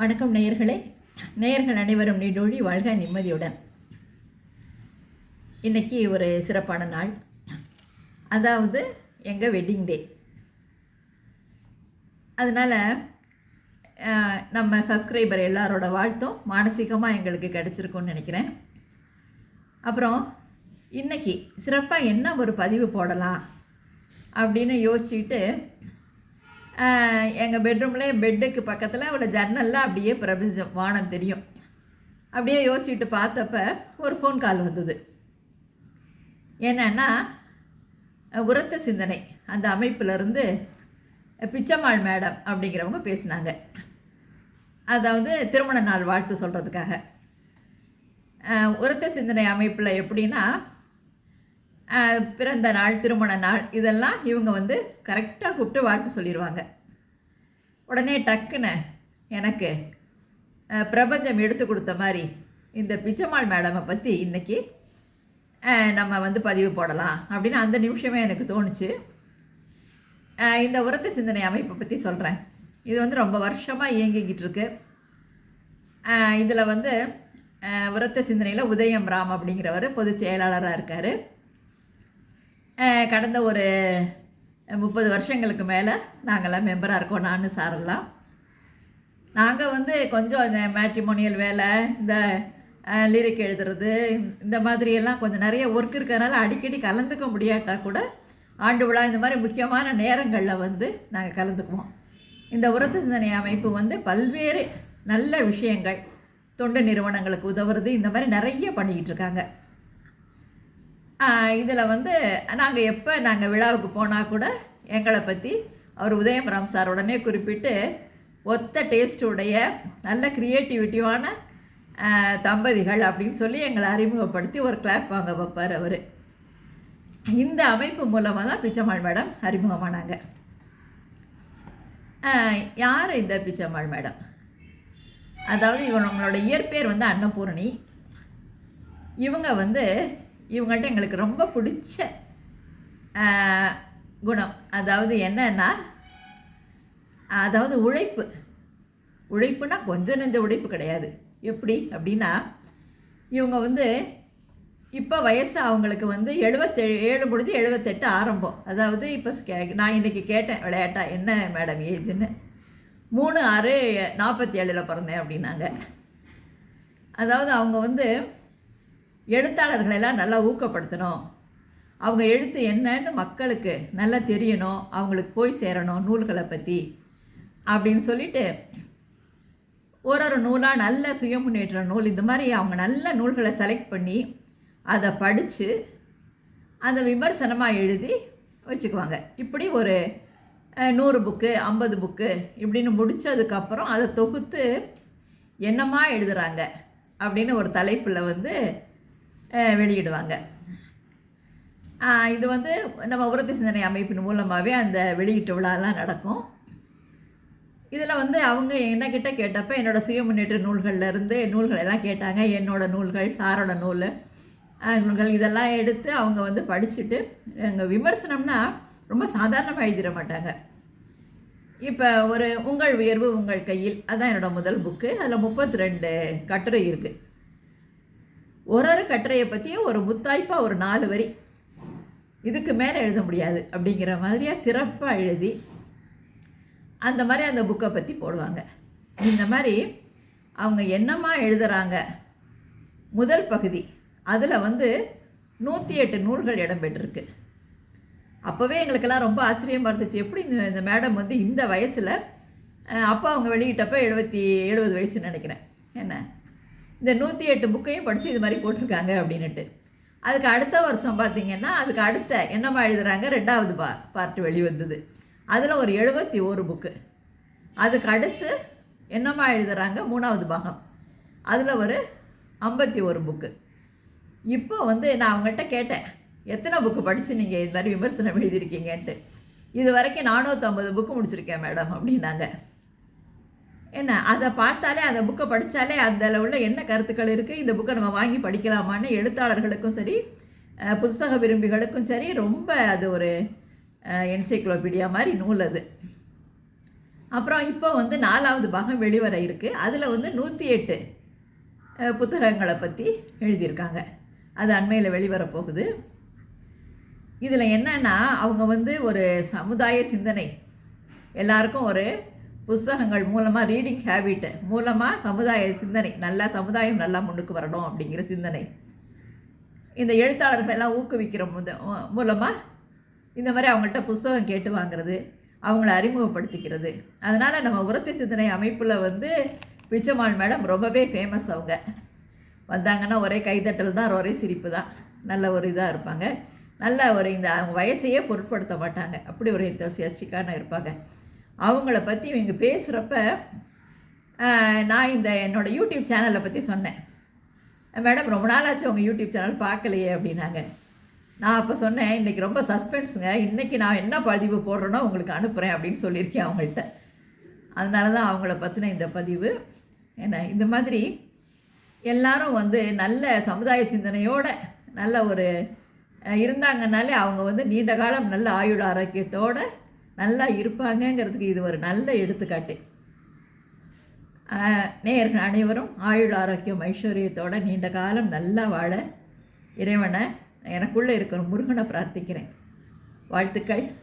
வணக்கம் நேயர்களே. நேயர்கள் அனைவரும் நீடோழி வாழ்க நிம்மதியுடன். இன்னைக்கு ஒரு சிறப்பான நாள். அதாவது எங்கள் வெட்டிங் டே அதனால் நம்ம சப்ஸ்கிரைபர் எல்லாரோட வாழ்த்தும் மானசீகமாக எங்களுக்கு கிடச்சிருக்குன்னு நினைக்கிறேன். அப்புறம் இன்றைக்கி சிறப்பாக என்ன ஒரு பதிவு போடலாம் அப்படின்னு யோசிச்சுட்டு எங்கள் பெட்ரூமில் பெட்டுக்கு பக்கத்தில் உள்ள ஜன்னலில் அப்படியே பிரபஞ்சம் வானம் தெரியும். அப்படியே யோசிச்சுட்டு பார்த்தப்ப ஒரு ஃபோன் கால் வந்தது. என்னன்னா உரத்த சிந்தனை. அந்த அமைப்பிலிருந்து பிச்சம்மாள் மேடம் அப்படிங்கிறவங்க பேசினாங்க. அதாவது திருமண நாள் வாழ்த்து சொல்கிறதுக்காக உரத்த சிந்தனை அமைப்பில் எப்படின்னா பிறந்த நாள் திருமண நாள் இதெல்லாம் இவங்க வந்து கரெக்டாக கூப்பிட்டு வாழ்த்து சொல்லிடுவாங்க உடனே டக்குன்னு எனக்கு பிரபஞ்சம் எடுத்து கொடுத்த மாதிரி இந்த பிச்சம்மாள் மேடமை பற்றி இன்றைக்கி நம்ம வந்து பதிவு போடலாம் அப்படின்னு அந்த நிமிஷமே எனக்கு தோணுச்சு. இந்த உரத்த சிந்தனை அமைப்பை பற்றி சொல்கிறேன் இது வந்து ரொம்ப வருஷமாக இயங்கிக்கிட்டு இருக்கு. இதில் வந்து உரத்த சிந்தனையில் உதயம் ராம் அப்படிங்கிறவர் பொதுச் செயலாளராக இருக்கார். கடந்த ஒரு முப்பது வருஷங்களுக்கு மேலே நாங்கள்லாம் மெம்பராக இருக்கோம் நான் சாரெல்லாம். நாங்கள் வந்து கொஞ்சம் இந்த மேட்ரிமோனியல் வேலை இந்த லிரிக் எழுதுறது இந்த மாதிரியெல்லாம் கொஞ்சம் நிறைய ஒர்க் இருக்கிறதுனால அடிக்கடி கலந்துக்க முடியாட்டா கூட ஆண்டு விழா இந்த மாதிரி முக்கியமான நேரங்களில் வந்து நாங்கள் கலந்துக்குவோம். இந்த உரத்து சிந்தனை அமைப்பு வந்து பல்வேறு நல்ல விஷயங்கள் தொண்டு நிறுவனங்களுக்கு உதவுறது இந்த மாதிரி நிறைய பண்ணிக்கிட்டு இருக்காங்க. இதில் வந்து நாங்கள் எப்போ நாங்கள் விழாவுக்கு போனால் கூட எங்களை பற்றி அவர் உதயபுரம் சார் உடனே குறிப்பிட்டு ஒத்த டேஸ்டுடைய நல்ல க்ரியேட்டிவிட்டியான தம்பதிகள் அப்படின்னு சொல்லி எங்களை அறிமுகப்படுத்தி ஒரு கிளாப் வாங்க வைப்பார் அவர். இந்த அமைப்பு மூலமாக தான் பிச்சம்மாள் மேடம் அறிமுகமானாங்க. யார் இந்த பிச்சம்மாள் மேடம்? அதாவது இவங்களோட இயற்பெயர் வந்து அன்னபூரணி. இவங்க வந்து இவங்கள்ட்ட எங்களுக்கு ரொம்ப பிடிச்ச குணம். அதாவது என்னன்னா அதாவது உழைப்பு. உழைப்புனா கொஞ்சம் நெஞ்ச உழைப்பு கிடையாது. எப்படி அப்படின்னா இவங்க வந்து இப்போ வயசு அவங்களுக்கு வந்து எழுபத்தே ஏழு முடிஞ்சு எழுபத்தெட்டு ஆரம்பம். அதாவது இப்போ கே- நான் இன்றைக்கி கேட்டேன் விளையாட்டா என்ன மேடம் ஏஜ்னு மூணு ஆறு நாற்பத்தி ஏழில் பிறந்தேன் அப்படின்னாங்க. அதாவது அவங்க வந்து எழுத்தாளர்களை எல்லாம் நல்லா ஊக்கப்படுத்தணும். அவங்க எழுத்து என்னன்னு மக்களுக்கு நல்லா தெரியணும். அவங்களுக்கு போய் சேரணும் நூல்களை பற்றி அப்படின்னு சொல்லிட்டு ஒரு ஒரு நூலாக நல்ல சுயமுன்னேற்ற நூல் இந்த மாதிரி அவங்க நல்ல நூல்களை செலக்ட் பண்ணி அதை படித்து அந்த விமர்சனமாக எழுதி வச்சுக்குவாங்க. இப்படி ஒரு நூறு புக்கு ஐம்பது புக்கு இப்படின்னு முடித்ததுக்கப்புறம் அதை தொகுத்து என்னமா எழுதுகிறாங்க அப்படின்னு ஒரு தலைப்பில் வந்து வெளியிடுவாங்க. இது வந்து நம்ம உரத்து சிந்தனை அமைப்பின் மூலமாகவே அந்த வெளியீட்டு விழாலாம் நடக்கும். இதில் வந்து அவங்க என்னக்கிட்ட கேட்டப்ப என்னோடய சுய முன்னேற்ற நூல்கள்லேருந்து நூல்கள் எல்லாம் கேட்டாங்க. என்னோடய நூல்கள் சாரோட நூல் நூல்கள் இதெல்லாம் எடுத்து அவங்க வந்து படிச்சுட்டு எங்கள் விமர்சனம்னா ரொம்ப சாதாரணமாக எழுதிட மாட்டாங்க. இப்போ ஒரு உங்கள் உயர்வு உங்கள் கையில் அதுதான் என்னோடய முதல் புக்கு. அதில் முப்பத்தி ரெண்டு கட்டுரை இருக்குது ஒரு ஒரு கட்டுரையை பற்றியும் ஒரு முத்தாய்ப்பாக ஒரு நாலு வரி. இதுக்கு மேலே எழுத முடியாது அப்படிங்கிற மாதிரியாக சிறப்பாக எழுதி அந்த மாதிரி அந்த புக்கை பற்றி போடுவாங்க. இந்த மாதிரி அவங்க என்னமா எழுதுகிறாங்க முதல் பகுதி. அதில் வந்து நூற்றி எட்டு நூல்கள் இடம்பெற்றிருக்கு. அப்போவே எங்களுக்கெல்லாம் ரொம்ப ஆச்சரியமாக இருந்துச்சு. எப்படி இந்த இந்த மேடம் வந்து இந்த வயசில் அப்போ அவங்க வெளியிட்டப்போ எழுபத்தி எழுபது வயசுன்னு நினைக்கிறேன். என்ன? இந்த நூற்றி எட்டு புக்கையும் படித்து இது மாதிரி போட்டிருக்காங்க அப்படின்னுட்டு. அதுக்கு அடுத்த வருஷம் பார்த்தீங்கன்னா அதுக்கு அடுத்த என்னம்மா எழுதுகிறாங்க ரெண்டாவது பா பார்ட்டு வெளிவந்தது. அதில் ஒரு எழுபத்தி ஒரு புக்கு அதுக்கு அடுத்து என்னம்மா எழுதுகிறாங்க மூணாவது பாகம். அதில் ஒரு ஐம்பத்தி ஒரு புக்கு இப்போ வந்து நான் அவங்கள்ட்ட கேட்டேன் எத்தனை புக்கு படித்து நீங்கள் இது மாதிரி விமர்சனம் எழுதியிருக்கீங்கன்ட்டு? இது வரைக்கும் நானூற்றம்பது புக்கு முடிச்சிருக்கேன் மேடம் அப்படின்னாங்க. என்ன அதை பார்த்தாலே அந்த புக்கை படித்தாலே அதில் உள்ள என்ன கருத்துக்கள் இருக்குது இந்த புக்கை நம்ம வாங்கி படிக்கலாமான்னு எழுத்தாளர்களுக்கும் சரி புஸ்தக விரும்பிகளுக்கும் சரி ரொம்ப அது ஒரு என்சைக்ளோபீடியா மாதிரி நூல் அது. அப்புறம் இப்போ வந்து நாலாவது பாகம் வெளிவர இருக்குது அதில் வந்து நூற்றி எட்டு புத்தகங்களை பற்றி எழுதியிருக்காங்க. அது அண்மையில் வெளிவர போகுது. இதில் என்னன்னா அவங்க வந்து ஒரு சமுதாய சிந்தனை. எல்லாருக்கும் ஒரு புஸ்தகங்கள் மூலமாக ரீடிங் ஹேபிட் மூலமாக சமுதாய சிந்தனை நல்லா சமுதாயம் நல்லா முன்னுக்கு வரணும் அப்படிங்கிற சிந்தனை. இந்த எழுத்தாளர்கள் எல்லாம் ஊக்குவிக்கிற முத மூலமாக இந்த மாதிரி அவங்கள்ட்ட புஸ்தகம் கேட்டு வாங்குறது அவங்கள அறிமுகப்படுத்திக்கிறது. அதனால் நம்ம உரத்து சிந்தனை அமைப்பில் வந்து பிச்சமான் மேடம் ரொம்பவே ஃபேமஸ் அவங்க. வந்தாங்கன்னா ஒரே கைதட்டல் தான் ஒரே சிரிப்பு தான். நல்ல ஒரு இதாக இருப்பாங்க. நல்ல ஒரு இந்த அவங்க வயசையே பொருட்படுத்த மாட்டாங்க. அப்படி ஒரு எந்தோசியாஸ்டிக்கான இருப்பாங்க. அவங்கள பற்றி இவங்க பேசுகிறப்ப நான் இந்த என்னோடய யூடியூப் சேனலை பற்றி சொன்னேன். மேடம் ரொம்ப நாளாச்சு உங்கள் யூடியூப் சேனல் பார்க்கலையே அப்படின்னாங்க. நான் அப்போ சொன்னேன் இன்றைக்கி ரொம்ப சஸ்பென்ஸுங்க. இன்றைக்கி நான் என்ன பதிவு போடுறேனோ உங்களுக்கு அனுப்புகிறேன் அப்படின்னு சொல்லியிருக்கேன் அவங்கள்ட்ட. அதனால தான் அவங்கள பற்றின இந்த பதிவு. என்ன இந்த மாதிரி எல்லாரும் வந்து நல்ல சமுதாய சிந்தனையோடு நல்ல ஒரு இருந்தாங்கனாலே அவங்க வந்து நீண்ட காலம் நல்ல ஆயுள் ஆரோக்கியத்தோட நல்லா இருப்பாங்கங்கிறதுக்கு இது ஒரு நல்ல எடுத்துக்காட்டு. அஹ், நேயர்கள் அனைவரும் ஆயுள் ஆரோக்கியம் ஐஸ்வர்யத்தோட நீண்ட காலம் நல்லா வாழ இறைவனை எனக்குள்ளே இருக்கிற முருகனை பிரார்த்திக்கிறேன். வாழ்த்துக்கள்.